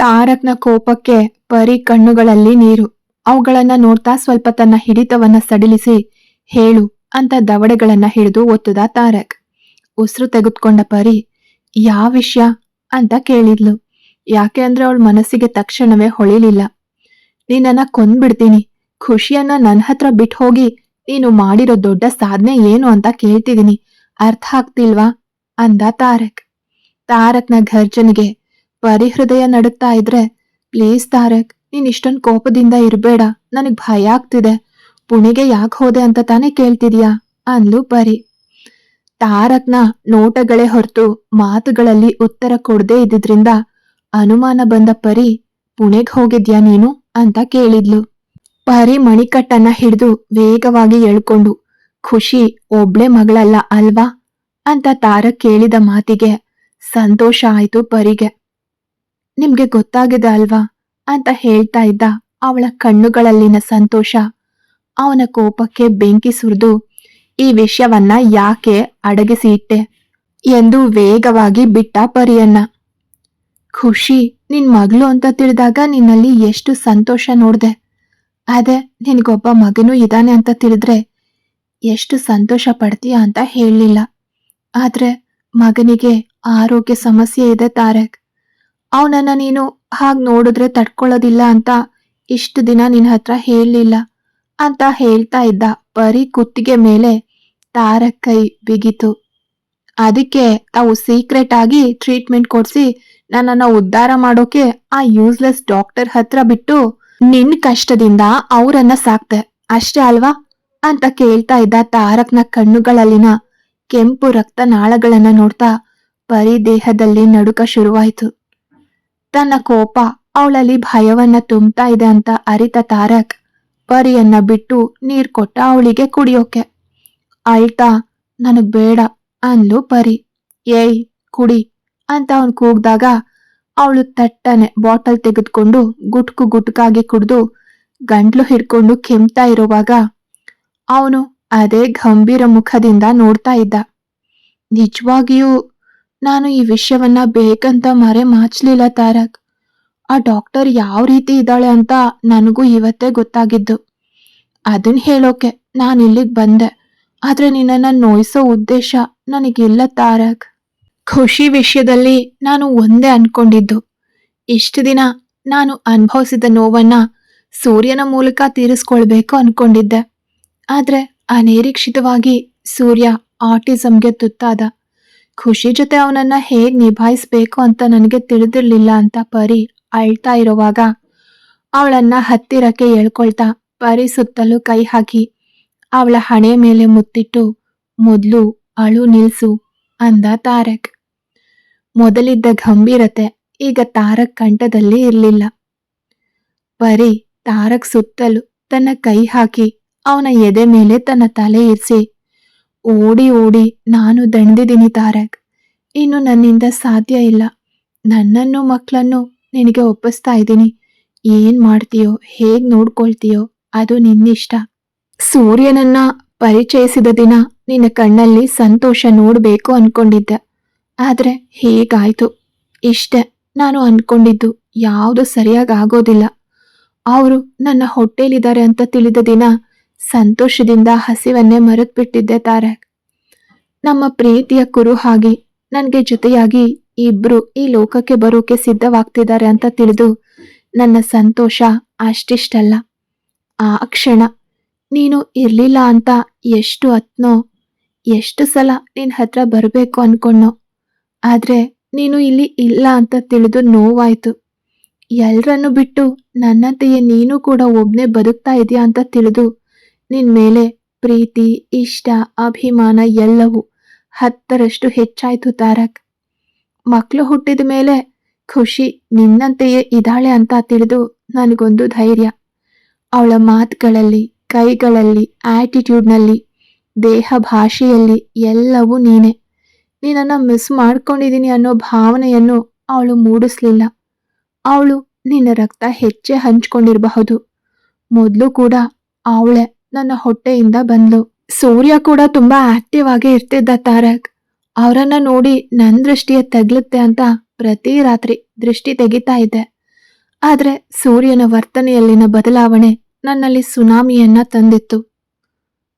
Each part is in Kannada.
ತಾರಕ್ನ ಕೋಪಕ್ಕೆ ಪರಿ ಕಣ್ಣುಗಳಲ್ಲಿ ನೀರು. ಅವುಗಳನ್ನ ನೋಡ್ತಾ ಸ್ವಲ್ಪ ತನ್ನ ಹಿಡಿತವನ್ನ ಸಡಿಲಿಸಿ, ಹೇಳು ಅಂತ ದವಡೆಗಳನ್ನ ಹಿಡಿದು ಒತ್ತದ ತಾರಕ್. ಉಸಿರು ತೆಗೆದುಕೊಂಡ ಪರಿ, ಯಾವ ವಿಷಯ? ಅಂತ ಕೇಳಿದ್ಲು. ಯಾಕೆ ಅಂದ್ರೆ ಅವಳ ಮನಸ್ಸಿಗೆ ತಕ್ಷಣವೇ ಹೊಳಿಲಿಲ್ಲ. ನೀನನ್ನ ಕೊಂದ್ಬಿಡ್ತೀನಿ. ಖುಷಿಯನ್ನ ನನ್ನ ಹತ್ರ ಬಿಟ್ಟು ಹೋಗಿ ನೀನು ಮಾಡಿರೋ ದೊಡ್ಡ ಸಾಧನೆ ಏನು ಅಂತ ಕೇಳ್ತಿದ್ದೀನಿ ಅರ್ಥ ಆಗ್ತಿಲ್ವಾ? ಅಂದ ತಾರಕ್. ತಾರಕ್ನ ಘರ್ಜನಿಗೆ ಪರಿಹೃದಯ ನಡುಕ್ತಾ ಇದ್ರೆ, ಪ್ಲೀಸ್ ತಾರಕ್, ನೀನ್ ಇಷ್ಟೊಂದ್ ಕೋಪದಿಂದ ಇರ್ಬೇಡ, ನನಗ್ ಭಯ ಆಗ್ತಿದೆ. ಪುಣೆಗೆ ಯಾಕೆ ಹೋದೆ ಅಂತ ತಾನೇ ಕೇಳ್ತಿದ್ಯಾ? ಅಂದ್ಲು ಪರಿ. ತಾರಕ್ನ ನೋಟಗಳೇ ಹೊರತು ಮಾತುಗಳಲ್ಲಿ ಉತ್ತರ ಕೊಡದೇ ಇದ್ದಿದ್ರಿಂದ ಅನುಮಾನ ಬಂದ ಪರಿ, ಪುಣೆಗ್ ಹೋಗಿದ್ಯಾ ನೀನು? ಅಂತ ಕೇಳಿದ್ಲು. ಪರಿ ಮಣಿಕಟ್ಟನ್ನ ಹಿಡಿದು ವೇಗವಾಗಿ ಎಳ್ಕೊಂಡು, ಖುಷಿ, ಒಬ್ಳೆ ಮಗಳಲ್ಲ ಅಲ್ವಾ? ಅಂತ ತಾರಕ್ ಕೇಳಿದ ಮಾತಿಗೆ ಸಂತೋಷ ಆಯ್ತು ಪರಿಗೆ. ನಿಮ್ಗೆ ಗೊತ್ತಾಗಿದೆ ಅಲ್ವಾ? ಅಂತ ಹೇಳ್ತಾ ಇದ್ದ ಅವಳ ಕಣ್ಣುಗಳಲ್ಲಿನ ಸಂತೋಷ. ಅವನ ಕೋಪಕ್ಕೆ ಬೆಂಕಿ ಸುರಿದು, ಈ ವಿಷಯವನ್ನ ಯಾಕೆ ಅಡಗಿಸಿ ಇಟ್ಟೆ? ಎಂದು ವೇಗವಾಗಿ ಬಿಟ್ಟ ಪರಿಯನ್ನ. ಖುಷಿ, ನಿನ್ ಮಗಳು ಅಂತ ತಿಳಿದಾಗ ನಿನ್ನಲ್ಲಿ ಎಷ್ಟು ಸಂತೋಷ ನೋಡ್ದೆ. ಅದೇ, ನಿನ್ಗೊಬ್ಬ ಮಗನೂ ಇದ್ದಾನೆ ಅಂತ ತಿಳಿದ್ರೆ ಎಷ್ಟು ಸಂತೋಷ ಪಡ್ತೀಯ ಅಂತ ಹೇಳಲಿಲ್ಲ. ಆದ್ರೆ ಮಗನಿಗೆ ಆರೋಗ್ಯ ಸಮಸ್ಯೆ ಇದೆ ತಾರಕ್. ಅವನನ್ನ ನೀನು ಹಾಗ್ ನೋಡಿದ್ರೆ ತಡ್ಕೊಳ್ಳೋದಿಲ್ಲ ಅಂತ ಇಷ್ಟು ದಿನ ನಿನ್ನ ಹತ್ರ ಹೇಳಲಿಲ್ಲ ಅಂತ ಹೇಳ್ತಾ ಇದ್ದ. ಬರೀ ಕುತ್ತಿಗೆ ಮೇಲೆ ತಾರ ಕೈ ಬಿಗಿತು. ಅದಕ್ಕೆ ತಾವು ಸೀಕ್ರೆಟ್ ಆಗಿ ಟ್ರೀಟ್ಮೆಂಟ್ ಕೊಡ್ಸಿ ನನ್ನನ್ನು ಉದ್ಧಾರ ಮಾಡೋಕೆ ಆ ಯೂಸ್ಲೆಸ್ ಡಾಕ್ಟರ್ ಹತ್ರ ಬಿಟ್ಟು ನಿನ್ನ ಕಷ್ಟದಿಂದ ಅವರನ್ನ ಸಾಕ್ತೆ ಅಷ್ಟೇ ಅಲ್ವಾ? ಅಂತ ಕೇಳ್ತಾ ಇದ್ದ ತಾರಕ್ನ ಕಣ್ಣುಗಳಲ್ಲಿನ ಕೆಂಪು ರಕ್ತನಾಳಗಳನ್ನ ನೋಡ್ತಾ ಪರಿ ದೇಹದಲ್ಲಿ ನಡುಕ ಶುರುವಾಯ್ತು. ತನ್ನ ಕೋಪ ಅವಳಲ್ಲಿ ಭಯವನ್ನ ತುಂಬ್ತಾ ಇದೆ ಅಂತ ಅರಿತ ತಾರಕ್ ಪರಿಯನ್ನ ಬಿಟ್ಟು ನೀರ್ ಕೊಟ್ಟ ಅವಳಿಗೆ ಕುಡಿಯೋಕೆ. ಅಳ್ತಾ, ನನಗ್ ಬೇಡ, ಅಂದ್ಲು ಪರಿ ಏಯ್, ಕುಡಿ, ಅಂತ ಅವನ್ ಕೂಗ್ದಾಗ ಅವಳು ತಟ್ಟನೆ ಬಾಟಲ್ ತೆಗೆದುಕೊಂಡು ಗುಟ್ಕು ಗುಟ್ಕಾಗಿ ಕುಡ್ದು ಗಂಟ್ಲು ಹಿಡ್ಕೊಂಡು ಕೆಮ್ತಾ ಇರುವಾಗ ಅವನು ಅದೇ ಗಂಭೀರ ಮುಖದಿಂದ ನೋಡ್ತಾ ಇದ್ದ. ನಿಜವಾಗಿಯೂ ನಾನು ಈ ವಿಷಯವನ್ನ ಬೇಕಂತ ಮರೆ ಮಾಚ್ಲಿಲ್ಲ ತಾರಕ್. ಆ ಡಾಕ್ಟರ್ ಯಾವ ರೀತಿ ಇದ್ದಾಳೆ ಅಂತ ನನಗೂ ಇವತ್ತೇ ಗೊತ್ತಾಗಿದ್ದು. ಅದನ್ ಹೇಳೋಕೆ ನಾನು ಇಲ್ಲಿಗೆ ಬಂದೆ. ಆದ್ರೆ ನಿನ್ನನ್ನು ನೋಯಿಸೋ ಉದ್ದೇಶ ನನಗಿಲ್ಲ ತಾರಕ್. ಖುಷಿ ವಿಷಯದಲ್ಲಿ ನಾನು ಒಂದೇ ಅನ್ಕೊಂಡಿದ್ದು. ಇಷ್ಟು ದಿನ ನಾನು ಅನುಭವಿಸಿದ ನೋವನ್ನ ಸೂರ್ಯನ ಮೂಲಕ ತೀರಿಸ್ಕೊಳ್ಬೇಕು ಅನ್ಕೊಂಡಿದ್ದೆ. ಆದ್ರೆ ಅನಿರೀಕ್ಷಿತವಾಗಿ ಸೂರ್ಯ ಆಟಿಸಮ್ಗೆ ತುತ್ತಾದ. ಖುಷಿ ಜೊತೆ ಅವನನ್ನ ಹೇಗ್ ನಿಭಾಯಿಸ್ಬೇಕು ಅಂತ ನನಗೆ ತಿಳಿದಿರ್ಲಿಲ್ಲ ಅಂತ ಪರಿ ಅಳ್ತಾ ಇರುವಾಗ ಅವಳನ್ನ ಹತ್ತಿರಕ್ಕೆ ಎಳ್ಕೊಳ್ತಾ ಪರಿ ಸುತ್ತಲೂ ಕೈ ಹಾಕಿ, ಅವಳ ಹಣೆ ಮೇಲೆ ಮುತ್ತಿಟ್ಟು ಮೊದಲು ಅಳು ನಿಲ್ಸು, ಅಂದ ತಾರಕ್. ಮೊದಲಿದ್ದ ಗಂಭೀರತೆ ಈಗ ತಾರಕ್ ಕಂಠದಲ್ಲಿ ಇರಲಿಲ್ಲ. ಪರಿ ತಾರಕ್ ಸುತ್ತಲೂ ತನ್ನ ಕೈ ಹಾಕಿ ಅವನ ಎದೆ ಮೇಲೆ ತನ್ನ ತಲೆ ಇರಿಸಿ ಓಡಿ ಓಡಿ ನಾನು ದಣಿದಿದ್ದೀನಿ ತಾರಕ್ ಇನ್ನು ನನ್ನಿಂದ ಸಾಧ್ಯ ಇಲ್ಲ. ನನ್ನನ್ನು ಮಕ್ಕಳನ್ನು ನಿನಗೆ ಒಪ್ಪಿಸ್ತಾ ಇದ್ದೀನಿ. ಏನ್ ಮಾಡ್ತೀಯೋ, ಹೇಗ್ ನೋಡ್ಕೊಳ್ತೀಯೋ, ಅದು ನಿನ್ನಿಷ್ಟ. ಸೂರ್ಯನನ್ನ ಪರಿಚಯಿಸಿದ ದಿನ ನಿನ್ನ ಕಣ್ಣಲ್ಲಿ ಸಂತೋಷ ನೋಡಬೇಕು ಅನ್ಕೊಂಡಿದ್ದೆ. ಆದ್ರೆ ಹೇಗಾಯ್ತು? ಇಷ್ಟೆ, ನಾನು ಅನ್ಕೊಂಡಿದ್ದು ಯಾವುದು ಸರಿಯಾಗಿ ಆಗೋದಿಲ್ಲ. ಅವರು ನನ್ನ ಹೊಟ್ಟೆಲಿದ್ದಾರೆ ಅಂತ ತಿಳಿದ ದಿನ ಸಂತೋಷದಿಂದ ಹಸಿವನ್ನೇ ಮರೆತು ಬಿಟ್ಟಿದ್ದೆ ತಾರಕ್. ನಮ್ಮ ಪ್ರೀತಿಯ ಕುರು ಹಾಗೆ ನನಗೆ ಜೊತೆಯಾಗಿ ಇಬ್ರು ಈ ಲೋಕಕ್ಕೆ ಬರೋಕೆ ಸಿದ್ಧವಾಗ್ತಿದ್ದಾರೆ ಅಂತ ತಿಳಿದು ನನ್ನ ಸಂತೋಷ ಅಷ್ಟಿಷ್ಟಲ್ಲ. ಆ ಕ್ಷಣ ನೀನು ಇರಲಿಲ್ಲ ಅಂತ ಎಷ್ಟು ಅತ್ನೋ, ಎಷ್ಟು ಸಲ ನಿನ್ನ ಹತ್ರ ಬರಬೇಕು ಅನ್ಕೊಂಡೋ ಆದರೆ ನೀನು ಇಲ್ಲಿ ಇಲ್ಲ ಅಂತ ತಿಳಿದು ನೋವಾಯಿತು. ಎಲ್ಲರನ್ನು ಬಿಟ್ಟು ನನ್ನಂತೆಯೇ ನೀನು ಕೂಡ ಒಬ್ನೇ ಬದುಕ್ತಾ ಇದೆಯಾ ಅಂತ ತಿಳಿದು ನಿನ್ ಮೇಲೆ ಪ್ರೀತಿ, ಇಷ್ಟ, ಅಭಿಮಾನ ಎಲ್ಲವೂ ಹತ್ತರಷ್ಟು ಹೆಚ್ಚಾಯ್ತು ತಾರಕ್. ಮಕ್ಕಳು ಹುಟ್ಟಿದ ಮೇಲೆ ಖುಷಿ ನಿನ್ನಂತೆಯೇ ಇದ್ದಾಳೆ ಅಂತ ತಿಳಿದು ನನಗೊಂದು ಧೈರ್ಯ. ಅವಳ ಮಾತುಗಳಲ್ಲಿ, ಕೈಗಳಲ್ಲಿ ಆಟಿಟ್ಯೂಡ್ನಲ್ಲಿ ದೇಹ ಭಾಷೆಯಲ್ಲಿ ಎಲ್ಲವೂ ನೀನೆ. ನೀನನ್ನ ಮಿಸ್ ಮಾಡ್ಕೊಂಡಿದ್ದೀನಿ ಅನ್ನೋ ಭಾವನೆಯನ್ನು ಅವಳು ಮೂಡಿಸ್ಲಿಲ್ಲ. ಅವಳು ನಿನ್ನ ರಕ್ತ ಹೆಚ್ಚೆ ಹಂಚ್ಕೊಂಡಿರಬಹುದು. ಮೊದಲು ಕೂಡ ಅವಳೆ ನನ್ನ ಹೊಟ್ಟೆಯಿಂದ ಬಂದ್ಲು. ಸೂರ್ಯ ಕೂಡ ತುಂಬಾ ಆಕ್ಟಿವ್ ಆಗಿ ಇರ್ತಿದ್ದ ತಾರಕ್. ಅವರನ್ನ ನೋಡಿ ನನ್ನ ದೃಷ್ಟಿಯ ತಗ್ಲುತ್ತೆ ಅಂತ ಪ್ರತಿ ರಾತ್ರಿ ದೃಷ್ಟಿ ತೆಗಿತಾ ಇದ್ದೆ. ಆದ್ರೆ ಸೂರ್ಯನ ವರ್ತನೆಯಲ್ಲಿನ ಬದಲಾವಣೆ ನನ್ನಲ್ಲಿ ಸುನಾಮಿಯನ್ನ ತಂದಿತ್ತು.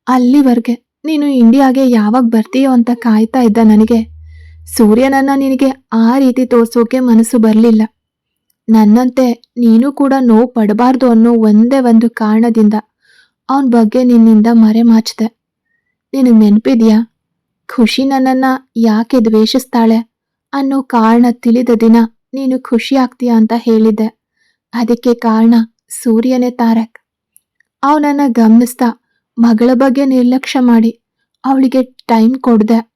ಅಲ್ಲಿವರೆಗೆ ನೀನು ಇಂಡಿಯಾಗೆ ಯಾವಾಗ ಬರ್ತೀಯೋ ಅಂತ ಕಾಯ್ತಾ ಇದ್ದ ನನಗೆ. ಸೂರ್ಯನನ್ನ ನಿನಗೆ ಆ ರೀತಿ ತೋರ್ಸೋಕೆ ಮನಸ್ಸು ಬರಲಿಲ್ಲ. ನನ್ನಂತೆ ನೀನು ಕೂಡ ನೋವು ಪಡಬಾರ್ದು ಅನ್ನೋ ಒಂದೇ ಒಂದು ಕಾರಣದಿಂದ ಅವನ ಬಗ್ಗೆ ನಿನ್ನಿಂದ ಮರೆಮಾಚಿದೆ. ನಿನಗೆ ನೆನಪಿದ್ಯಾ? ಖುಷಿ ನನ್ನನ್ನ ಯಾಕೆ ದ್ವೇಷಿಸ್ತಾಳೆ? ಅನ್ನೋ ಕಾರಣ ತಿಳಿದ ದಿನ ನೀನು ಖುಷಿ ಆಗ್ತೀಯ ಅಂತ ಹೇಳಿದ್ದೆ. ಅದಕ್ಕೆ ಕಾರಣ ಸೂರ್ಯನೇ ತಾರಕ್. ಅವನನ್ನ ಗಮನಿಸ್ತಾ ಮಗಳ ಬಗ್ಗೆ ನಿರ್ಲಕ್ಷ್ಯ ಮಾಡಿ ಅವಳಿಗೆ ಟೈಮ್ ಕೊಡ್ದೆ.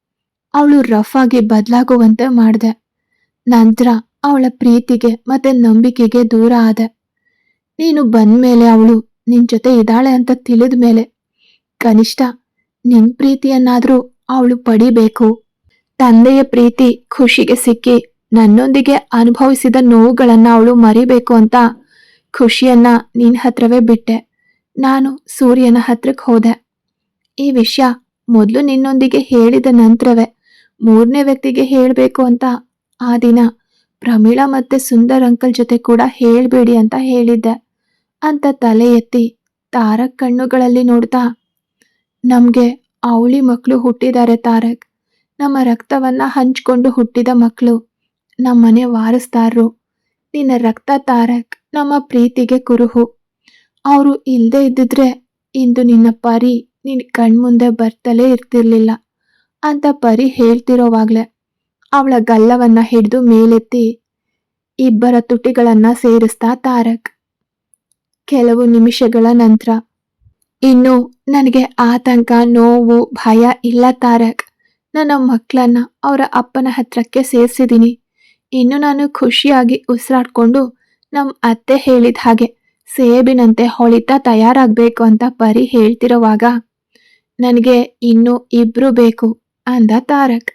ಅವಳು ರಫ್ ಆಗಿ ಬದಲಾಗುವಂತೆ ಮಾಡಿದೆ. ನಂತರ ಅವಳ ಪ್ರೀತಿಗೆ ಮತ್ತೆ ನಂಬಿಕೆಗೆ ದೂರ ಆದೆ. ನೀನು ಬಂದ್ಮೇಲೆ ಅವಳು ನಿನ್ ಜೊತೆ ಇದ್ದಾಳೆ ಅಂತ ತಿಳಿದ ಮೇಲೆ ಕನಿಷ್ಠ ನಿನ್ ಪ್ರೀತಿಯನ್ನಾದ್ರೂ ಅವಳು ಪಡಿಬೇಕು. ತಂದೆಯ ಪ್ರೀತಿ ಖುಷಿಗೆ ಸಿಕ್ಕಿ ನನ್ನೊಂದಿಗೆ ಅನುಭವಿಸಿದ ನೋವುಗಳನ್ನ ಅವಳು ಮರಿಬೇಕು ಅಂತ ಖುಷಿಯನ್ನ ನಿನ್ ಹತ್ರವೇ ಬಿಟ್ಟೆ. ನಾನು ಸೂರ್ಯನ ಹತ್ರಕ್ಕೆ ಹೋದೆ. ಈ ವಿಷಯ ಮೊದಲು ನಿನ್ನೊಂದಿಗೆ ಹೇಳಿದ ನಂತರವೇ ಮೂರನೇ ವ್ಯಕ್ತಿಗೆ ಹೇಳಬೇಕು ಅಂತ ಆ ದಿನ ಪ್ರಮೀಳಾ ಮತ್ತೆ ಸುಂದರ್ ಅಂಕಲ್ ಜೊತೆ ಕೂಡ ಹೇಳಬೇಡಿ ಅಂತ ಹೇಳಿದ್ದೆ. ಅಂತ ತಲೆ ಎತ್ತಿ ತಾರಕ್ ಕಣ್ಣುಗಳಲ್ಲಿ ನೋಡ್ತಾ, ನಮ್ಗೆ ಅವಳಿ ಮಕ್ಕಳು ಹುಟ್ಟಿದ್ದಾರೆ ತಾರಕ್. ನಮ್ಮ ರಕ್ತವನ್ನ ಹಂಚ್ಕೊಂಡು ಹುಟ್ಟಿದ ಮಕ್ಕಳು ನಮ್ಮನೆ ವಾರಸ್ತಾರರು ನಿನ್ನ ರಕ್ತ ತಾರಕ್, ನಮ್ಮ ಪ್ರೀತಿಗೆ ಕುರುಹು. ಅವರು ಇಲ್ಲದೆ ಇದ್ದಿದ್ರೆ ಇಂದು ನಿನ್ನ ಪರಿ ನಿನ್ನ ಕಣ್ಮುಂದೆ ಬರ್ತಲೇ ಇರ್ತಿರ್ಲಿಲ್ಲ ಅಂತ ಪರಿ ಹೇಳ್ತಿರೋವಾಗ್ಲೆ. ಅವಳ ಗಲ್ಲವನ್ನ ಹಿಡಿದು ಮೇಲೆತ್ತಿ ಇಬ್ಬರ ತುಟಿಗಳನ್ನ ಸೇರಿಸ್ತಾ ತಾರಕ್. ಕೆಲವು ನಿಮಿಷಗಳ ನಂತರ, ಇನ್ನು ನನಗೆ ಆತಂಕ, ನೋವು, ಭಯ ಇಲ್ಲ ತಾರಕ್. ನನ್ನ ಮಕ್ಕಳನ್ನ ಅವರ ಅಪ್ಪನ ಹತ್ರಕ್ಕೆ ಸೇರಿಸಿದ್ದೀನಿ ಇನ್ನು ನಾನು ಖುಷಿಯಾಗಿ ಉಸಿರಾಡ್ಕೊಂಡು ನಮ್ಮ ಅತ್ತೆ ಹೇಳಿದ ಹಾಗೆ ಸೇಬಿನಂತೆ ಹೊಳಿತಾ ತಯಾರಾಗಬೇಕು ಅಂತ ಪರಿ ಹೇಳ್ತಿರುವಾಗ, ನನಗೆ ಇನ್ನು ಇಬ್ರು ಬೇಕು ಅಂದ ತಾರಕ್.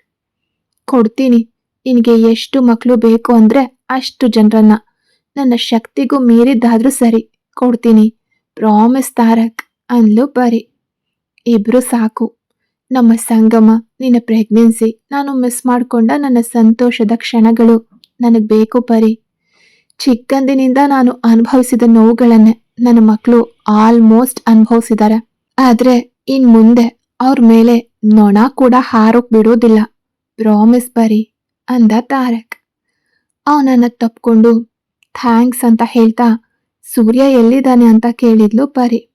ಕೊಡ್ತೀನಿ. ನಿನಗೆ ಎಷ್ಟು ಮಕ್ಕಳು ಬೇಕು ಅಂದರೆ ಅಷ್ಟು ಜನರನ್ನ. ನನ್ನ ಶಕ್ತಿಗೂ ಮೀರಿದ್ದಾದರೂ ಸರಿ. ಕೊಡ್ತೀನಿ. ಪ್ರಾಮಿಸ್ ತಾರಕ್, ಅಂದ್ಲು ಬರೀ ಇಬ್ರು ಸಾಕು. ನಮ್ಮ ಸಂಗಮ, ನಿನ್ನ ಪ್ರೆಗ್ನೆನ್ಸಿ ನಾನು ಮಿಸ್ ಮಾಡ್ಕೊಂಡ ನನ್ನ ಸಂತೋಷದ ಕ್ಷಣಗಳು ನನಗೆ ಬೇಕು ಪರಿ. ಚಿಕ್ಕಂದಿನಿಂದ ನಾನು ಅನುಭವಿಸಿದ ನೋವುಗಳನ್ನೇ ನನ್ನ ಮಕ್ಕಳು ಆಲ್ಮೋಸ್ಟ್ ಅನುಭವಿಸಿದ್ದಾರೆ ಆದ್ರೆ ಇನ್ ಮುಂದೆ ಅವ್ರ ಮೇಲೆ ನೊಣ ಕೂಡ ಹಾರೋಕ್ ಬಿಡೋದಿಲ್ಲ. ಪ್ರಾಮಿಸ್ ಬರಿ ಅಂದ ತಾರಕ್. ಅವನನ್ನ ತಪ್ಕೊಂಡು ಥ್ಯಾಂಕ್ಸ್ ಅಂತ ಹೇಳ್ತಾ ಸೂರ್ಯ ಎಲ್ಲಿದ್ದಾನೆ ಅಂತ ಕೇಳಿದ್ಲು ಪರಿ.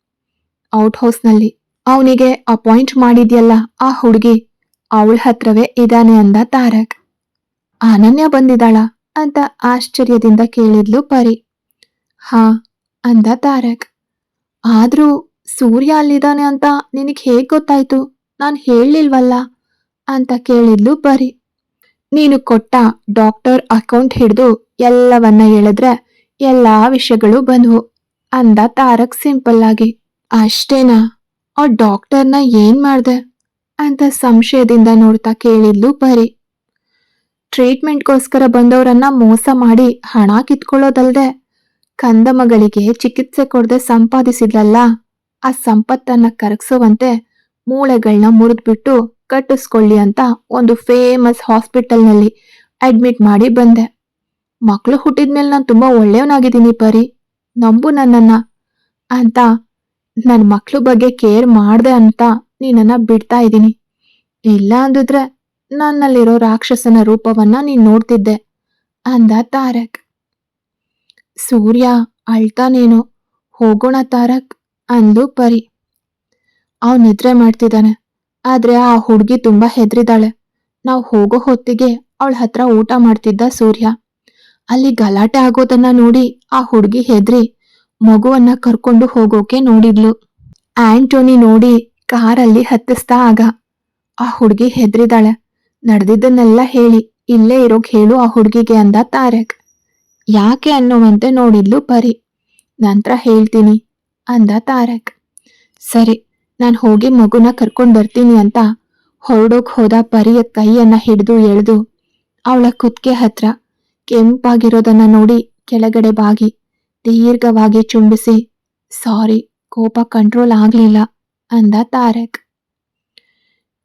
ಔಟ್ ಹೌಸ್ನಲ್ಲಿ. ಅವನಿಗೆ ಅಪಾಯಿಂಟ್ ಮಾಡಿದ್ಯಲ್ಲ ಆ ಹುಡುಗಿ. ಅವಳ ಹತ್ರವೇ ಇದ್ದಾನೆ ಅಂದ ತಾರಕ್. ಅನನ್ಯ ಬಂದಿದ್ದಾಳ ಅಂತ ಆಶ್ಚರ್ಯದಿಂದ ಕೇಳಿದ್ಲು ಪರಿ. ಹಾ, ಅಂದ ತಾರಕ್. ಆದ್ರೂ ಸೂರ್ಯ ಅಲ್ಲಿದ್ದಾನೆ ಅಂತ ನಿನಗೆ ಹೇಗ್ ಗೊತ್ತಾಯ್ತು? ನಾನು ಹೇಳಲಿಲ್ವಲ್ಲ? ಅಂತ ಕೇಳಿದ್ಲು ಪರಿ. ನೀನು ಕೊಟ್ಟ ಡಾಕ್ಟರ್ ಅಕೌಂಟ್ ಹಿಡಿದು ಎಲ್ಲವನ್ನ ಹೇಳಿದ್ರೆ ಎಲ್ಲಾ ವಿಷಯಗಳು ಬಂದ್ವು. ಅಂದ ತಾರಕ್ ಸಿಂಪಲ್ ಆಗಿ, ಅಷ್ಟೇನಾ? ಆ ಡಾಕ್ಟರ್ನ ಏನ್ ಮಾಡ್ದೆ? ಅಂತ ಸಂಶಯದಿಂದ ನೋಡ್ತಾ ಕೇಳಿದ್ಲು ಪರಿ. ಟ್ರೀಟ್ಮೆಂಟ್ಗೋಸ್ಕರ ಬಂದವರನ್ನ ಮೋಸ ಮಾಡಿ ಹಣ ಕಿತ್ಕೊಳ್ಳೋದಲ್ದೆ, ಕಂದ ಮಗಳಿಗೆ ಚಿಕಿತ್ಸೆ ಕೊಡದೆ ಸಂಪಾದಿಸಿದ್ಲಲ್ಲ, ಆ ಸಂಪತ್ತನ್ನ ಕರಗಿಸುವಂತೆ ಮೂಳೆಗಳನ್ನ ಮುರಿದ್ಬಿಟ್ಟು ಕಟ್ಟಿಸ್ಕೊಳ್ಳಿ ಅಂತ ಒಂದು ಫೇಮಸ್ ಹಾಸ್ಪಿಟಲ್ನಲ್ಲಿ ಅಡ್ಮಿಟ್ ಮಾಡಿ ಬಂದೆ. ಮಕ್ಕಳು ಹುಟ್ಟಿದ್ಮೇಲೆ ನಾನು ತುಂಬಾ ಒಳ್ಳೆಯವನಾಗಿದ್ದೀನಿ ಪರಿ. ನಂಬು ನನ್ನನ್ನ. ಅಂತ ನನ್ನ ಮಕ್ಳು ಬಗ್ಗೆ ಕೇರ್ ಮಾಡಿದೆ ಅಂತ ನೀನನ್ನ ಬಿಡ್ತಾ ಇದ್ದೀನಿ. ಇಲ್ಲ ಅಂದಿದ್ರೆ ನನ್ನಲ್ಲಿರೋ ರಾಕ್ಷಸನ ರೂಪವನ್ನ ನೀನ್ ನೋಡ್ತಿದ್ದೆ ಅಂದ ತಾರಕ್. ಸೂರ್ಯ ಅಳ್ತಾನೇನೋ ಹೋಗೋಣ ತಾರಕ್ ಅಂದು ಪರಿ. ಅವ್ ನಿದ್ರೆ ಮಾಡ್ತಿದ್ದಾನೆ, ಆದ್ರೆ ಆ ಹುಡುಗಿ ತುಂಬಾ ಹೆದ್ರಿದಾಳೆ. ನಾವು ಹೋಗೋ ಹೊತ್ತಿಗೆ ಅವಳ ಹತ್ರ ಊಟ ಮಾಡ್ತಿದ್ದ ಸೂರ್ಯ. ಅಲ್ಲಿ ಗಲಾಟೆ ಆಗೋದನ್ನ ನೋಡಿ ಆ ಹುಡುಗಿ ಹೆದ್ರಿ ಮಗುವನ್ನ ಕರ್ಕೊಂಡು ಹೋಗೋಕೆ ನೋಡಿದ್ಲು. ಆಂಟೋನಿ ನೋಡಿ ಕಾರಲ್ಲಿ ಹತ್ತಿಸ್ತಾ ಆಗ ಆ ಹುಡುಗಿ ಹೆದ್ರಿದಾಳೆ. ನಡೆದಿದ್ದನ್ನೆಲ್ಲ ಹೇಳಿ, ಇಲ್ಲೇ ಇರೋಕ್ ಹೇಳು ಆ ಹುಡುಗಿಗೆ ಅಂದ ತಾರಕ್. ಯಾಕೆ ಅನ್ನುವಂತೆ ನೋಡಿದ್ಲು ಪರಿ. ನಂತರ ಹೇಳ್ತೀನಿ ಅಂದ ತಾರಕ್. ಸರಿ, ನಾನು ಹೋಗಿ ಮಗುನ ಕರ್ಕೊಂಡು ಬರ್ತೀನಿ ಅಂತ ಹೊರಡೋಕ್ ಹೋದ ಪರಿಯ ಕೈಯನ್ನ ಹಿಡಿದು ಎಳೆದು ಅವಳ ಕುತ್ಕೆ ಹತ್ರ ಕೆಂಪಾಗಿರೋದನ್ನ ನೋಡಿ ಕೆಳಗಡೆ ಬಾಗಿ, ದೀರ್ಘವಾಗಿ ಚುಂಬಿಸಿ, ಸಾರಿ, ಕೋಪ ಕಂಟ್ರೋಲ್ ಆಗ್ಲಿಲ್ಲ ಅಂದ ತಾರಕ್.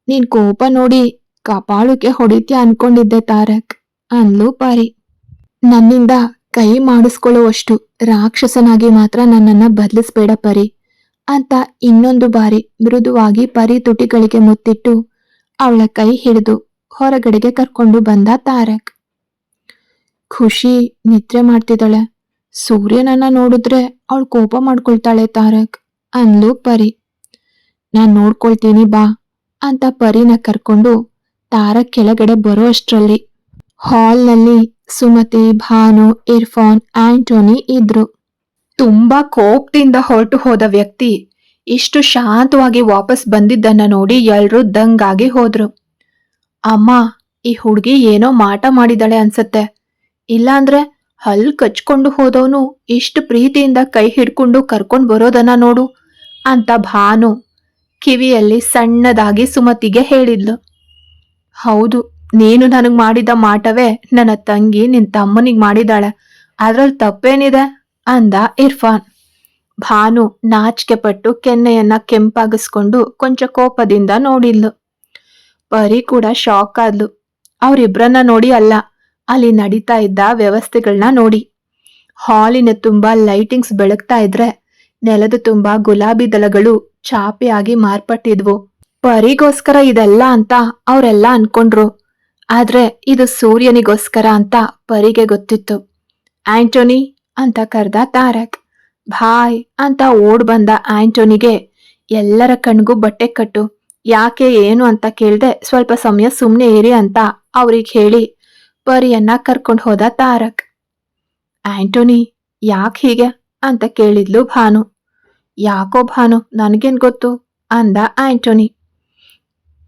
ನೀನ್ ಕೋಪ ನೋಡಿ ಕಪಾಳಕ್ಕೆ ಹೊಡಿತೀಯ ಅನ್ಕೊಂಡಿದ್ದೆ ತಾರಕ್ ಅಂದ್ಲು ಪರಿ. ನನ್ನಿಂದ ಕೈ ಮಾಡಿಸ್ಕೊಳ್ಳುವಷ್ಟು ರಾಕ್ಷಸನಾಗಿ ಮಾತ್ರ ನನ್ನನ್ನ ಬದಲಿಸ್ಬೇಡ ಪರಿ ಅಂತ ಇನ್ನೊಂದು ಬಾರಿ ಮೃದುವಾಗಿ ಪರಿ ತುಟಿಗಳಿಗೆ ಮುತ್ತಿಟ್ಟು ಅವಳ ಕೈ ಹಿಡಿದು ಹೊರಗಡೆಗೆ ಕರ್ಕೊಂಡು ಬಂದ ತಾರಕ್. ಖುಷಿ ನಿದ್ರೆ ಮಾಡ್ತಿದ್ದಾಳೆ. ಸೂರ್ಯನನ್ನ ನೋಡಿದ್ರೆ ಅವಳು ಕೋಪ ಮಾಡ್ಕೊಳ್ತಾಳೆ ತಾರಕ್. ಅಂದ್ಲು ಪರಿ. ನಾನ್ ನೋಡ್ಕೊಳ್ತೀನಿ ಬಾ ಅಂತ ಪರಿನ ಕರ್ಕೊಂಡು ತಾರಕ್ ಕೆಳಗಡೆ ಬರೋ ಅಷ್ಟರಲ್ಲಿ. ಹಾಲ್ನಲ್ಲಿ ಸುಮತಿ, ಭಾನು, ಇರ್ಫಾನ್, ಆಂಟೋನಿ ಇದ್ರು. ತುಂಬಾ ಕೋಪದಿಂದ ಹೊರಟು ಹೋದ ವ್ಯಕ್ತಿ ಇಷ್ಟು ಶಾಂತವಾಗಿ ವಾಪಸ್ ಬಂದಿದ್ದನ್ನ ನೋಡಿ ಎಲ್ಲರೂ ದಂಗಾಗಿ ಹೋದ್ರು. ಅಮ್ಮ, ಈ ಹುಡುಗಿ ಏನೋ ಮಾಟ ಮಾಡಿದಾಳೆ ಅನ್ಸತ್ತೆ. ಇಲ್ಲಾಂದ್ರೆ ಹಲ್ ಕಚ್ಕೊಂಡು ಹೋದವನು ಇಷ್ಟು ಪ್ರೀತಿಯಿಂದ ಕೈ ಹಿಡ್ಕೊಂಡು ಕರ್ಕೊಂಡು ಬರೋದನ್ನ ನೋಡು ಅಂತ ಭಾನು ಕಿವಿಯಲ್ಲಿ ಸಣ್ಣದಾಗಿ ಸುಮತಿಗೆ ಹೇಳಿದ್ಲು. ಹೌದು, ನೀನು ನನಗೆ ಮಾಡಿದ ಮಾಟವೇ ನನ್ನ ತಂಗಿ ನಿನ್ನ ತಮ್ಮನಿಗೆ ಮಾಡಿದಾಳೆ ಅದ್ರಲ್ಲಿ ತಪ್ಪೇನಿದೆ? ಅಂದ ಇರ್ಫಾನ್. ಭಾನು ನಾಚಿಕೆ ಪಟ್ಟು ಕೆನ್ನೆಯನ್ನ ಕೆಂಪಾಗಿಸ್ಕೊಂಡು ಕೊಂಚ ಕೋಪದಿಂದ ನೋಡಿದ್ಲು. ಪರಿ ಕೂಡ ಶಾಕ್ ಆದ್ಲು. ಅವರಿಬ್ಬರನ್ನ ನೋಡಿ ಅಲ್ಲ ಅಲ್ಲಿ ನಡೀತಾ ಇದ್ದ ವ್ಯವಸ್ಥೆಗಳನ್ನ ನೋಡಿ. ಹಾಲಿನ ತುಂಬಾ ಲೈಟಿಂಗ್ಸ್ ಬೆಳಗ್ತಾ ಇದ್ರೆ ನೆಲದ ತುಂಬಾ ಗುಲಾಬಿ ದಳಗಳು ಚಾಪೆಯಾಗಿ ಮಾರ್ಪಟ್ಟಿದ್ವು. ಪರಿಗೋಸ್ಕರ ಇದೆಲ್ಲ ಅಂತ ಅವರೆಲ್ಲ ಅನ್ಕೊಂಡ್ರು. ಆದ್ರೆ ಇದು ಸೂರ್ಯನಿಗೋಸ್ಕರ ಅಂತ ಪರಿಗೆ ಗೊತ್ತಿತ್ತು. ಆಂಟೋನಿ ಅಂತ ಕರೆದ ತಾರಕ್, ಭಾಯ್ ಅಂತ ಓಡ್ ಬಂದ ಆಂಟೋನಿಗೆ ಎಲ್ಲರ ಕಣ್ಗೂ ಬಟ್ಟೆ ಕಟ್ಟು, ಯಾಕೆ ಏನು ಅಂತ ಕೇಳ್ದೆ ಸ್ವಲ್ಪ ಸಮಯ ಸುಮ್ಮನೆ ಇರಿ ಅಂತ ಅವ್ರಿಗೆ ಹೇಳಿ ಪರಿಯನ್ನ ಕರ್ಕೊಂಡು ಹೋದ ತಾರಕ್. ಆಂಟೋನಿ, ಯಾಕೆ ಹೀಗೆ? ಅಂತ ಕೇಳಿದ್ಲು ಭಾನು. ಯಾಕೋ ಭಾನು, ನನಗೇನ್ ಗೊತ್ತು? ಅಂದ ಆಂಟೋನಿ.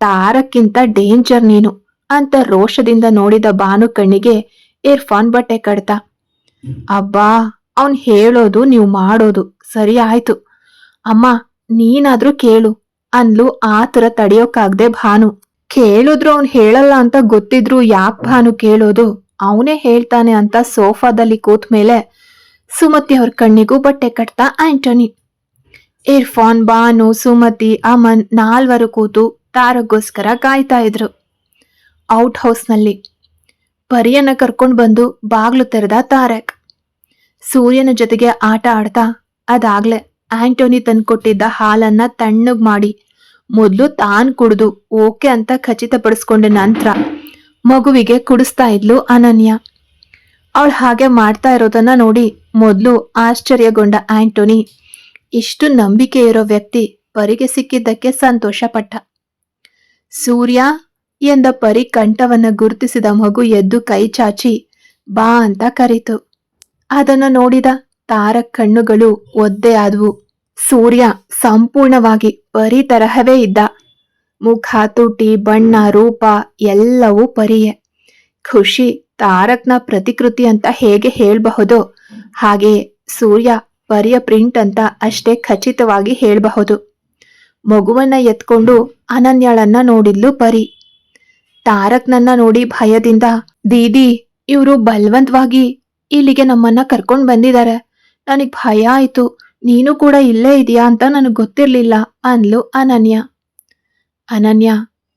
ತಾರಕ್ಕಿಂತ ಡೇಂಜರ್ ನೀನು ಅಂತ ರೋಷದಿಂದ ನೋಡಿದ ಭಾನು ಕಣ್ಣಿಗೆ ಇರ್ಫಾನ್ ಬಟ್ಟೆ ಕಡ್ತ. ಅಬ್ಬಾ, ಅವನ್ ಹೇಳೋದು ನೀವು ಮಾಡೋದು. ಸರಿ ಆಯ್ತು. ಅಮ್ಮ, ನೀನಾದ್ರೂ ಕೇಳು ಅನ್ಲು ಆತರ ತಡೆಯೋಕಾಗ್ದೆ ಭಾನು. ಕೇಳಿದ್ರು ಅವ್ನು ಹೇಳಲ್ಲ ಅಂತ ಗೊತ್ತಿದ್ರು, ಯಾಕೆ ಭಾನು ಕೇಳೋದು? ಅವನೇ ಹೇಳ್ತಾನೆ ಅಂತ ಸೋಫಾದಲ್ಲಿ ಕೂತ ಮೇಲೆ ಸುಮತಿ ಅವ್ರ ಕಣ್ಣಿಗೂ ಬಟ್ಟೆ ಕಟ್ತಾ, ಆಂಟೋನಿ ಇರ್ಫಾನ್ ಬಾನು, ಸುಮತಿ, ಅಮನ್ ನಾಲ್ವರು ಕೂತು ತಾರಗೋಸ್ಕರ ಕಾಯ್ತಾ ಇದ್ರು. ಔಟ್ ಹೌಸ್ನಲ್ಲಿ ಪರಿಯನ್ನ ಕರ್ಕೊಂಡು ಬಂದು ಬಾಗ್ಲು ತೆರೆದ ತಾರಕ್. ಸೂರ್ಯನ ಜೊತೆಗೆ ಆಟ ಆಡ್ತಾ, ಅದಾಗ್ಲೆ ಆಂಟೋನಿ ತಂದ್ಕೊಟ್ಟಿದ್ದ ಹಾಲನ್ನ ತಣ್ಣಗ್ ಮಾಡಿ ಮೊದ್ಲು ತಾನ್ ಕುಡಿದು ಓಕೆ ಅಂತ ಖಚಿತಪಡಿಸ್ಕೊಂಡ ನಂತರ ಮಗುವಿಗೆ ಕುಡಿಸ್ತಾ ಇದ್ಲು ಅನನ್ಯ. ಅವಳು ಹಾಗೆ ಮಾಡ್ತಾ ಇರೋದನ್ನ ನೋಡಿ ಮೊದಲು ಆಶ್ಚರ್ಯಗೊಂಡ ಆಂಟೋನಿ. ಇಷ್ಟು ನಂಬಿಕೆ ಇರೋ ವ್ಯಕ್ತಿ ಪರಿಗೆ ಸಿಕ್ಕಿದ್ದಕ್ಕೆ ಸಂತೋಷ ಪಟ್ಟ ಸೂರ್ಯ ಎಂದ ಪರಿ ಕಂಠವನ್ನ ಗುರುತಿಸಿದ ಮಗು ಎದ್ದು ಕೈ ಚಾಚಿ, ಬಾ ಅಂತ ಕರೀತು. ಅದನ್ನು ನೋಡಿದ ತಾರ ಕಣ್ಣುಗಳು ಒದ್ದೆ ಆದವು. ಸೂರ್ಯ ಸಂಪೂರ್ಣವಾಗಿ ಪರಿ ತರಹವೇ ಇದ್ದ. ಮುಖ, ತುಟಿ, ಬಣ್ಣ, ರೂಪ ಎಲ್ಲವೂ ಪರಿಯೇ. ಖುಷಿ, ತಾರಕ್ನ ಪ್ರತಿಕೃತಿ ಅಂತ ಹೇಗೆ ಹೇಳಬಹುದು? ಹಾಗೆಯೇ ಸೂರ್ಯ ಪರಿಯ ಪ್ರಿಂಟ್ ಅಂತ ಅಷ್ಟೇ ಖಚಿತವಾಗಿ ಹೇಳಬಹುದು. ಮಗುವನ್ನ ಎತ್ಕೊಂಡು ಅನನ್ಯಳನ್ನ ನೋಡಿದ್ಲು ಪರಿ. ತಾರಕ್ನನ್ನ ನೋಡಿ ಭಯದಿಂದ, ದೀದಿ, ಇವರು ಬಲವಂತವಾಗಿ ಇಲ್ಲಿಗೆ ನಮ್ಮನ್ನ ಕರ್ಕೊಂಡು ಬಂದಿದ್ದಾರೆ ನನಗೆ ಭಯ ಆಯ್ತು. ನೀನು ಕೂಡ ಇಲ್ಲೇ ಇದೆಯಾ ಅಂತ ನನಗೆ ಗೊತ್ತಿರಲಿಲ್ಲ, ಅಂದ್ಲು ಅನನ್ಯ. ಅನನ್ಯ,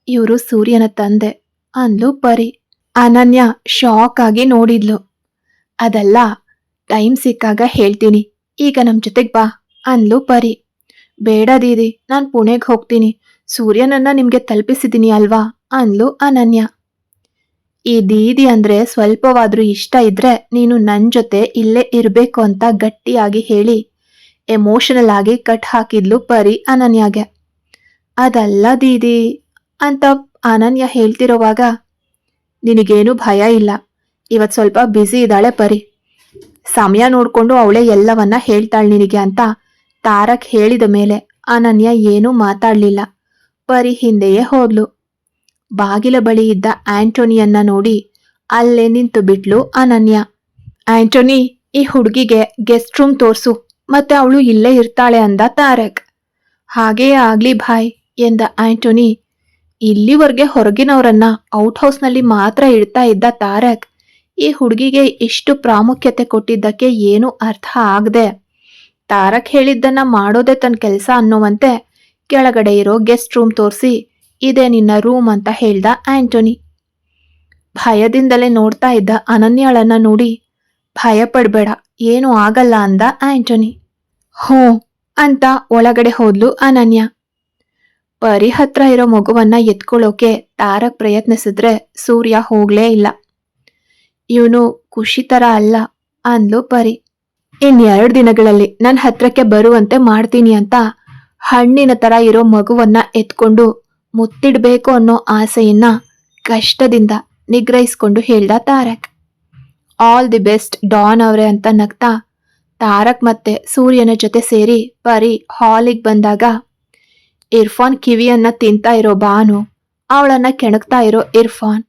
ಇವರು ಸೂರ್ಯನ ತಂದೆ, ಅಂದ್ಲು ಪರಿ. ಅನನ್ಯ ಶಾಕ್ ಆಗಿ ನೋಡಿದ್ಲು. ಅದಲ್ಲ ಟೈಮ್ ಸಿಕ್ಕಾಗ ಹೇಳ್ತೀನಿ, ಈಗ ನಮ್ಮ ಜೊತೆಗೆ ಬಾ, ಅಂದ್ಲು ಪರಿ. ಬೇಡ ದೀದಿ, ನಾನು ಪುಣೆಗೆ ಹೋಗ್ತೀನಿ, ಸೂರ್ಯನನ್ನ ನಿಮಗೆ ತಲುಪಿಸಿದ್ದೀನಿ ಅಲ್ವಾ, ಅಂದ್ಲು ಅನನ್ಯ. ಈ ದೀದಿ ಅಂದ್ರೆ ಸ್ವಲ್ಪವಾದರೂ ಇಷ್ಟ ಇದ್ರೆ ನೀನು ನನ್ನ ಜೊತೆ ಇಲ್ಲೇ ಇರಬೇಕು ಅಂತ ಗಟ್ಟಿಯಾಗಿ ಹೇಳಿ ಎಮೋಷನಲ್ ಆಗಿ ಕಟ್ ಹಾಕಿದ್ಲು ಪರಿ ಅನನ್ಯಾಗೆ. ಅದಲ್ಲ ದೀದಿ, ಅಂತ ಅನನ್ಯ ಹೇಳ್ತಿರೋವಾಗ, ನಿನಗೇನು ಭಯ ಇಲ್ಲ. ಇವತ್ ಸ್ವಲ್ಪ ಬ್ಯುಸಿ ಇದ್ದಾಳೆ ಪರಿ. ಸಮಯ ನೋಡ್ಕೊಂಡು ಅವಳೇ ಎಲ್ಲವನ್ನ ಹೇಳ್ತಾಳೆ ನಿನಗೆ ಅಂತ ತಾರಕ್ ಹೇಳಿದ ಮೇಲೆ ಅನನ್ಯ ಏನೂ ಮಾತಾಡ್ಲಿಲ್ಲ. ಪರಿ ಹಿಂದೆಯೇ ಹೋದ್ಲು. ಬಾಗಿಲ ಬಳಿ ಇದ್ದ ಆಂಟೋನಿಯನ್ನ ನೋಡಿ ಅಲ್ಲೇ ನಿಂತು ಬಿಟ್ಲು ಅನನ್ಯ. ಆಂಟೋನಿ, ಈ ಹುಡುಗಿಗೆ ಗೆಸ್ಟ್ ರೂಮ್ ತೋರ್ಸು. ಮತ್ತೆ ಅವಳು ಇಲ್ಲೇ ಇರ್ತಾಳೆ ಅಂದ ತಾರಕ್. ಹಾಗೇ ಆಗ್ಲಿ ಭಾಯ್, ಎಂದ ಆಂಟೋನಿ. ಇಲ್ಲಿವರೆಗೆ ಹೊರಗಿನವರನ್ನ ಔಟ್ ಹೌಸ್ನಲ್ಲಿ ಮಾತ್ರ ಇಡ್ತಾ ಇದ್ದ ತಾರಕ್, ಈ ಹುಡುಗಿಗೆ ಇಷ್ಟು ಪ್ರಾಮುಖ್ಯತೆ ಕೊಟ್ಟಿದ್ದಕ್ಕೆ ಏನು ಅರ್ಥ ಆಗದೆ. ತಾರಕ್ ಹೇಳಿದ್ದನ್ನ ಮಾಡೋದೇ ತನ್ನ ಕೆಲಸ ಅನ್ನುವಂತೆ ಕೆಳಗಡೆ ಇರೋ ಗೆಸ್ಟ್ ರೂಮ್ ತೋರಿಸಿ, ಇದೇ ನಿನ್ನ ರೂಮ್ ಅಂತ ಹೇಳ್ದ ಆಂಟೋನಿ. ಭಯದಿಂದಲೇ ನೋಡ್ತಾ ಇದ್ದ ಅನನ್ಯಾಳನ್ನ ನೋಡಿ ಭಯ ಪಡ್ಬೇಡ ಏನೂ ಆಗಲ್ಲ ಅಂದ ಆಂಟೋನಿ. ಹ್ಞೂ, ಅಂತ ಒಳಗಡೆ ಹೋದ್ಲು ಅನನ್ಯ. ಪರಿ ಹತ್ರ ಇರೋ ಮಗುವನ್ನ ಎತ್ಕೊಳ್ಳೋಕೆ ತಾರಕ್ ಪ್ರಯತ್ನಿಸಿದ್ರೆ ಸೂರ್ಯ ಹೋಗ್ಲೇ ಇಲ್ಲ. ಇವನು ಖುಷಿ ತರ ಅಲ್ಲ, ಅಂದ್ಲು ಪರಿ. ಇನ್ನೆರಡು ದಿನಗಳಲ್ಲಿ ನನ್ನ ಹತ್ರಕ್ಕೆ ಬರುವಂತೆ ಮಾಡ್ತೀನಿ ಅಂತ ಹಣ್ಣಿನ ತರ ಇರೋ ಮಗುವನ್ನ ಎತ್ಕೊಂಡು ಮುತ್ತಿಡ್ಬೇಕು ಅನ್ನೋ ಆಸೆಯನ್ನ ಕಷ್ಟದಿಂದ ನಿಗ್ರಹಿಸ್ಕೊಂಡು ಹೇಳ್ದ Tarak. All the best Don ಅವರೇ ಅಂತ ನಗ್ತಾ ತಾರಕ್ ಮತ್ತೆ ಸೂರ್ಯನ ಜೊತೆ ಸೇರಿ ಪರಿ ಹಾಲಿಗೆ ಬಂದಾಗ ಇರ್ಫಾನ್ ಕಿವಿಯನ್ನ ತಿಂತಾ ಇರೋ ಬಾನು ಅವಳನ್ನ ಕೆಣಕ್ತಾ ಇರೋ ಇರ್ಫಾನ್.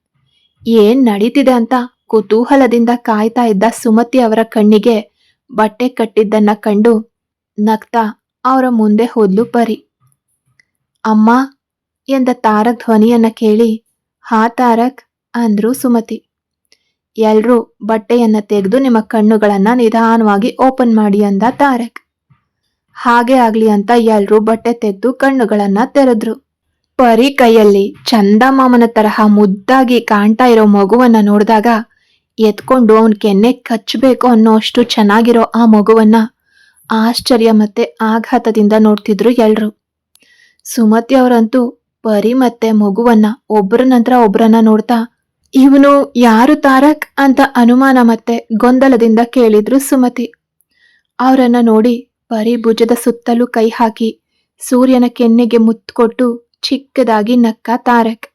ಏನ್ ನಡೀತಿದೆ ಅಂತ ಕುತೂಹಲದಿಂದ ಕಾಯ್ತಾ ಇದ್ದ ಸುಮತಿ ಅವರ ಕಣ್ಣಿಗೆ ಬಟ್ಟೆ ಕಟ್ಟಿದ್ದನ್ನ ಕಂಡು ನಗ್ತಾ ಅವರ ಮುಂದೆ ಹೋದ್ಲು ಪರಿ. ಅಮ್ಮ ಎಂದ ತಾರಕ್ ಧ್ವನಿಯನ್ನ ಕೇಳಿ, ಹಾ ತಾರಕ್, ಅಂದ್ರು ಸುಮತಿ. ಎಲ್ರೂ ಬಟ್ಟೆಯನ್ನ ತೆಗೆದು ನಿಮ್ಮ ಕಣ್ಣುಗಳನ್ನ ನಿಧಾನವಾಗಿ ಓಪನ್ ಮಾಡಿ ಅಂದ ತಾರಕ್. ಹಾಗೆ ಆಗ್ಲಿ ಅಂತ ಎಲ್ರೂ ಬಟ್ಟೆ ತೆಗೆದು ಕಣ್ಣುಗಳನ್ನ ತೆರೆದ್ರು. ಪರಿ ಕೈಯಲ್ಲಿ ಚಂದಮಾಮನ ತರಹ ಮುದ್ದಾಗಿ ಕಾಣ್ತಾ ಇರೋ ಮಗುವನ್ನ ನೋಡಿದಾಗ ಎತ್ಕೊಂಡು ಅವನ್ ಕೆನ್ನೆ ಕಚ್ಚಬೇಕು ಅನ್ನೋ ಅಷ್ಟು ಚೆನ್ನಾಗಿರೋ ಆ ಮಗುವನ್ನ ಆಶ್ಚರ್ಯ ಮತ್ತೆ ಆಘಾತದಿಂದ ನೋಡ್ತಿದ್ರು ಎಲ್ರು. ಸುಮತಿ ಅವರಂತೂ ಪರಿ ಮತ್ತೆ ಮಗುವನ್ನ ಒಬ್ಬರ ನಂತರ ಒಬ್ಬರನ್ನ ನೋಡ್ತಾ ಇವನು ಯಾರು ತಾರಕ್ ಅಂತ ಅನುಮಾನ ಮತ್ತೆ ಗೊಂದಲದಿಂದ ಕೇಳಿದ್ರು ಸುಮತಿ. ಅವರನ್ನ ನೋಡಿ ಬರೀ ಭುಜದ ಸುತ್ತಲೂ ಕೈ ಹಾಕಿ ಸೂರ್ಯನ ಕೆನ್ನೆಗೆ ಮುತ್ಕೊಟ್ಟು ಚಿಕ್ಕದಾಗಿ ನಕ್ಕ ತಾರಕ್.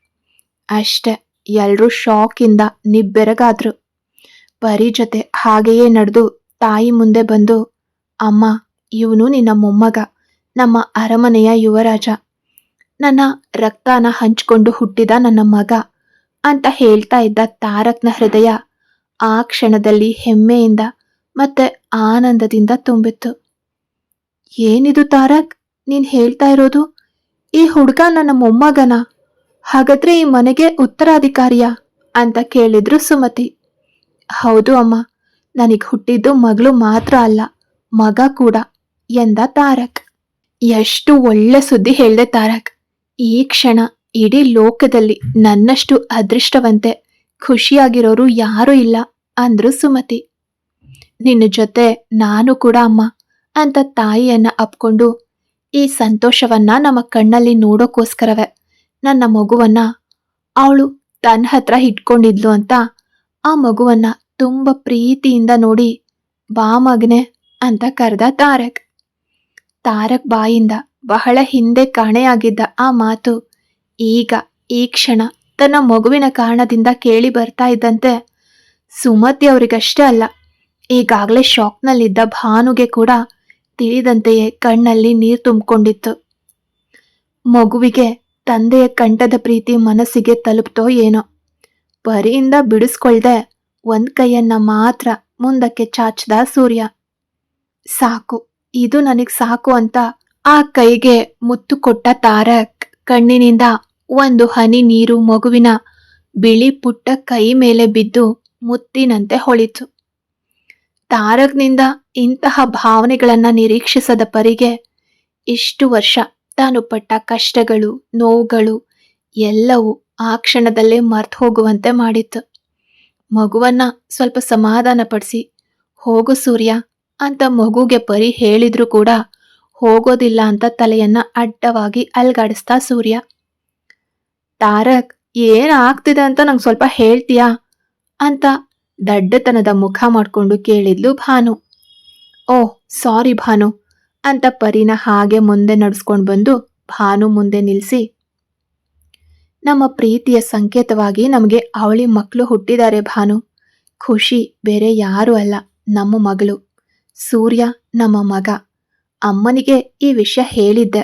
ಅಷ್ಟೆ, ಎಲ್ರೂ ಶಾಕಿಂದ ನಿಬ್ಬೆರಗಾದ್ರು. ಪರಿ ಜೊತೆ ಹಾಗೆಯೇ ನಡೆದು ತಾಯಿ ಮುಂದೆ ಬಂದು, ಅಮ್ಮ, ಇವನು ನಿನ್ನ ಮೊಮ್ಮಗ, ನಮ್ಮ ಅರಮನೆಯ ಯುವರಾಜ. ನನ್ನ ರಕ್ತನ ಹಂಚ್ಕೊಂಡು ಹುಟ್ಟಿದ ನನ್ನ ಮಗ. ಅಂತ ಹೇಳ್ತಾ ಇದ್ದ ತಾರಕ್ನ ಹೃದಯ ಆ ಕ್ಷಣದಲ್ಲಿ ಹೆಮ್ಮೆಯಿಂದ ಮತ್ತೆ ಆನಂದದಿಂದ ತುಂಬಿತ್ತು. ಏನಿದು ತಾರಕ್? ನೀನ್ ಹೇಳ್ತಾ ಇರೋದು? ಈ ಹುಡುಗ ನನ್ನ ಮೊಮ್ಮಗನ? ಹಾಗಾದ್ರೆ ಈ ಮನೆಗೆ ಉತ್ತರಾಧಿಕಾರಿಯ? ಅಂತ ಕೇಳಿದ್ರು ಸುಮತಿ. ಹೌದು ಅಮ್ಮ, ನನಗ್ ಹುಟ್ಟಿದ್ದು ಮಗಳು ಮಾತ್ರ ಅಲ್ಲ, ಮಗ ಕೂಡ ಎಂದ ತಾರಕ್. ಎಷ್ಟು ಒಳ್ಳೆ ಸುದ್ದಿ ಹೇಳ್ದೆ ತಾರಕ್. ಈ ಕ್ಷಣ ಇಡೀ ಲೋಕದಲ್ಲಿ ನನ್ನಷ್ಟು ಅದೃಷ್ಟವಂತೆ ಖುಷಿಯಾಗಿರೋರು ಯಾರೂ ಇಲ್ಲ ಅಂದ್ರು ಸುಮತಿ. ನಿನ್ನ ಜೊತೆ ನಾನು ಕೂಡ ಅಮ್ಮ ಅಂತ ತಾಯಿಯನ್ನ ಅಪ್ಕೊಂಡು ಈ ಸಂತೋಷವನ್ನ ನಮ್ಮ ಕಣ್ಣಲ್ಲಿ ನೋಡೋಕ್ಕೋಸ್ಕರವೇ ನನ್ನ ಮಗುವನ್ನ ಅವಳು ತನ್ನ ಹತ್ರ ಇಟ್ಕೊಂಡಿದ್ಲು ಅಂತ ಆ ಮಗುವನ್ನ ತುಂಬ ಪ್ರೀತಿಯಿಂದ ನೋಡಿ ಬಾ ಮಗನೆ ಅಂತ ಕರೆದ ತಾರಕ್. ತಾರಕ್ ಬಾಯಿಂದ ಬಹಳ ಹಿಂದೆ ಕಾಣೆಯಾಗಿದ್ದ ಆ ಮಾತು ಈಗ, ಈ ಕ್ಷಣ ತನ್ನ ಮಗುವಿನ ಕಾರಣದಿಂದ ಕೇಳಿ ಬರ್ತಾ ಇದ್ದಂತೆ ಸುಮತಿ ಅವರಿಗಷ್ಟೇ ಅಲ್ಲ, ಈಗಾಗಲೇ ಶಾಕ್ನಲ್ಲಿದ್ದ ಭಾನುಗೆ ಕೂಡ ತಿಳಿದಂತೆಯೇ ಕಣ್ಣಲ್ಲಿ ನೀರು ತುಂಬಿಕೊಂಡಿತ್ತು. ಮಗುವಿಗೆ ತಂದೆಯ ಕಂಠದ ಪ್ರೀತಿ ಮನಸ್ಸಿಗೆ ತಲುಪ್ತೋ ಏನೋ ಪರಿಯಿಂದ ಬಿಡಿಸ್ಕೊಳ್ದೆ ಒಂದ್ ಕೈಯನ್ನ ಮಾತ್ರ ಮುಂದಕ್ಕೆ ಚಾಚದ ಸೂರ್ಯ. ಸಾಕು, ಇದು ನನಗ್ ಸಾಕು ಅಂತ ಆ ಕೈಗೆ ಮುತ್ತು ಕೊಟ್ಟ ತಾರಕ್. ಕಣ್ಣಿನಿಂದ ಒಂದು ಹನಿ ನೀರು ಮಗುವಿನ ಬಿಳಿ ಪುಟ್ಟ ಕೈ ಮೇಲೆ ಬಿದ್ದು ಮುತ್ತಿನಂತೆ ಹೊಳಿತು. ತಾರಕ್ನಿಂದ ಇಂತಹ ಭಾವನೆಗಳನ್ನು ನಿರೀಕ್ಷಿಸದ ಪರಿಗೆ ಇಷ್ಟು ವರ್ಷ ತಾನು ಪಟ್ಟ ಕಷ್ಟಗಳು, ನೋವುಗಳು ಎಲ್ಲವೂ ಆ ಕ್ಷಣದಲ್ಲೇ ಮರ್ತು ಹೋಗುವಂತೆ ಮಾಡಿತ್ತು. ಮಗುವನ್ನ ಸ್ವಲ್ಪ ಸಮಾಧಾನಪಡಿಸಿ, ಹೋಗು ಸೂರ್ಯ ಅಂತ ಮಗುಗೆ ಪರಿ ಹೇಳಿದ್ರು ಕೂಡ ಹೋಗೋದಿಲ್ಲ ಅಂತ ತಲೆಯನ್ನ ಅಡ್ಡವಾಗಿ ಅಲ್ಗಾಡಿಸ್ತಾ ಸೂರ್ಯ. ತಾರಕ್, ಏನ್ ಆಗ್ತಿದೆ ಅಂತ ನಂಗೆ ಸ್ವಲ್ಪ ಹೇಳ್ತೀಯಾ? ಅಂತ ದಡ್ಡತನದ ಮುಖ ಮಾಡ್ಕೊಂಡು ಕೇಳಿದ್ಲು ಭಾನು. ಓಹ್, ಸಾರಿ ಭಾನು, ಅಂತ ಪರಿನ ಹಾಗೆ ಮುಂದೆ ನಡ್ಸ್ಕೊಂಡು ಬಂದು ಭಾನು ಮುಂದೆ ನಿಲ್ಲಿಸಿ ನಮ್ಮ ಪ್ರೀತಿಯ ಸಂಕೇತವಾಗಿ ನಮಗೆ ಅವಳಿ ಮಕ್ಕಳು ಹುಟ್ಟಿದ್ದಾರೆ ಭಾನು. ಖುಷಿ ಬೇರೆ ಯಾರೂ ಅಲ್ಲ, ನಮ್ಮ ಮಗಳು. ಸೂರ್ಯ, ನಮ್ಮ ಮಗ. ಅಮ್ಮನಿಗೆ ಈ ವಿಷಯ ಹೇಳಿದ್ದೆ.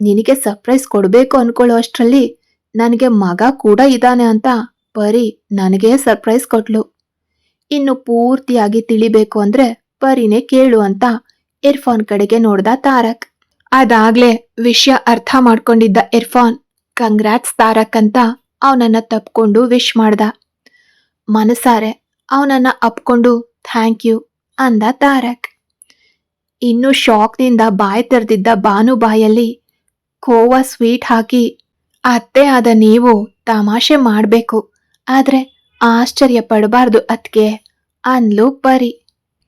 ನಿನಗೆ ಸರ್ಪ್ರೈಸ್ ಕೊಡಬೇಕು ಅನ್ಕೊಳ್ಳೋ ಅಷ್ಟರಲ್ಲಿ ನನಗೆ ಮಗ ಕೂಡ ಇದ್ದಾನೆ ಅಂತ ಪರಿ ನನಗೆ ಸರ್ಪ್ರೈಸ್ ಕೊಟ್ಲು. ಇನ್ನು ಪೂರ್ತಿಯಾಗಿ ತಿಳಿಬೇಕು ಅಂದ್ರೆ ಪರಿನೇ ಕೇಳು ಅಂತ ಇರ್ಫಾನ್ ಕಡೆಗೆ ನೋಡ್ದ ತಾರಕ್. ಅದಾಗ್ಲೇ ವಿಷಯ ಅರ್ಥ ಮಾಡ್ಕೊಂಡಿದ್ದ ಇರ್ಫಾನ್ ಕಂಗ್ರಾಟ್ಸ್ ತಾರಕ್ ಅಂತ ಅವನನ್ನ ತಪ್ಕೊಂಡು ವಿಶ್ ಮಾಡ್ದ. ಮನಸಾರೆ ಅವನನ್ನ ಅಪ್ಕೊಂಡು ಥ್ಯಾಂಕ್ ಯು ಅಂದ ತಾರಕ್. ಇನ್ನು ಶಾಕ್ನಿಂದ ಬಾಯಿ ತೆರೆದಿದ್ದ ಬಾನುಬಾಯಲ್ಲಿ ಕೋವಾ ಸ್ವೀಟ್ ಹಾಕಿ, ಅತ್ತೆ ಆದ ನೀವು ತಮಾಷೆ ಮಾಡಬೇಕು, ಆದರೆ ಆಶ್ಚರ್ಯ ಪಡಬಾರ್ದು ಅತ್ಗೆ ಅನ್ಲು ಬರಿ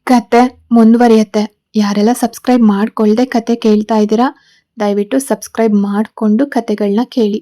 ಕತೆ ಮುಂದುವರಿಯತ್ತೆ. ಯಾರೆಲ್ಲ ಸಬ್ಸ್ಕ್ರೈಬ್ ಮಾಡ್ಕೊಳ್ಳದೆ ಕತೆ ಕೇಳ್ತಾ ಇದ್ದೀರಾ, ದಯವಿಟ್ಟು ಸಬ್ಸ್ಕ್ರೈಬ್ ಮಾಡಿಕೊಂಡು ಕತೆಗಳನ್ನ ಕೇಳಿ.